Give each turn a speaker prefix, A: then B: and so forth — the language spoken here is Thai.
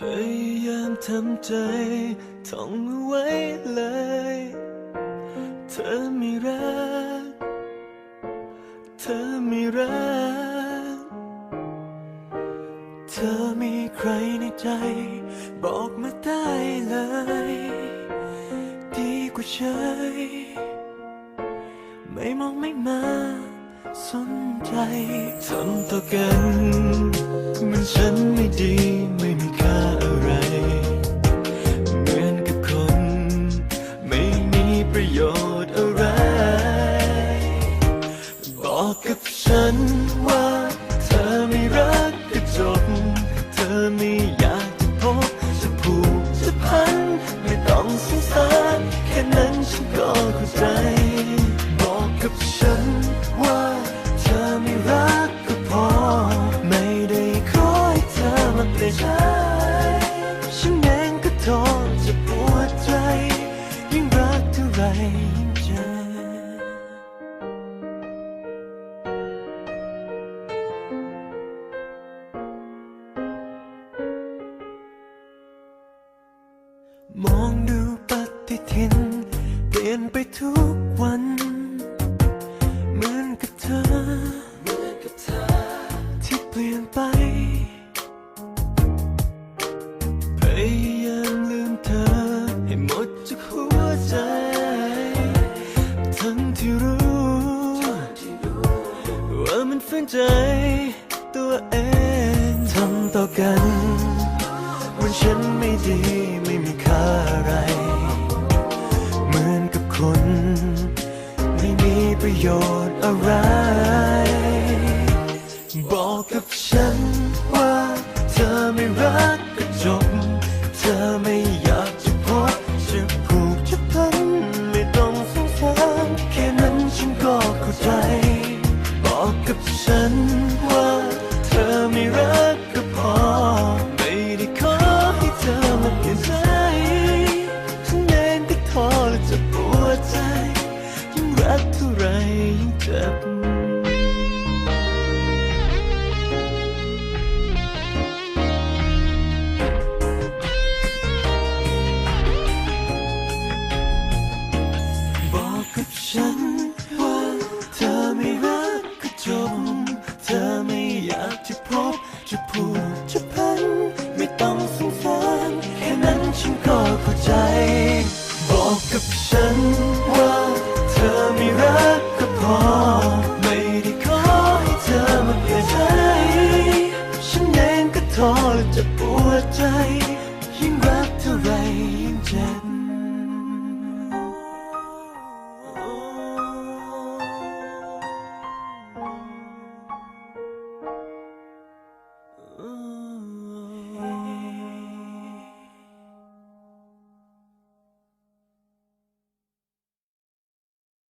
A: พยายามทำใจท่องเอาไว้เลย เธอไม่รัก เธอไม่รัก เธอมีใครในใจ บอกมาได้เลย ดีกว่าเฉย ไม่มองไม่มา สนใจทำต่อกัน ไม่ มองดูปฏิทิน เปลี่ยนไปทุกวันเหมือนกับเธอเหมือนกับเธอ ที่เปลี่ยนไป พยายามลืมเธอ ให้หมดจากหัวใจ ทั้งที่รู้ ว่ามันฝืนใจตัวเองทำต่อกันวัน ฉันไม่ดีไม่มีค่าอะไร เหมือนกับคน ไม่มีประโยชน์อะไร บอกกับฉันว่าเธอไม่รักก็จบ เธอไม่อยากจะพบจะผูกจะพันไม่ต้องสงสารแค่นั้นฉันก็เข้าใจ บอกกับฉัน เท่าไรยิ่งเจ็บ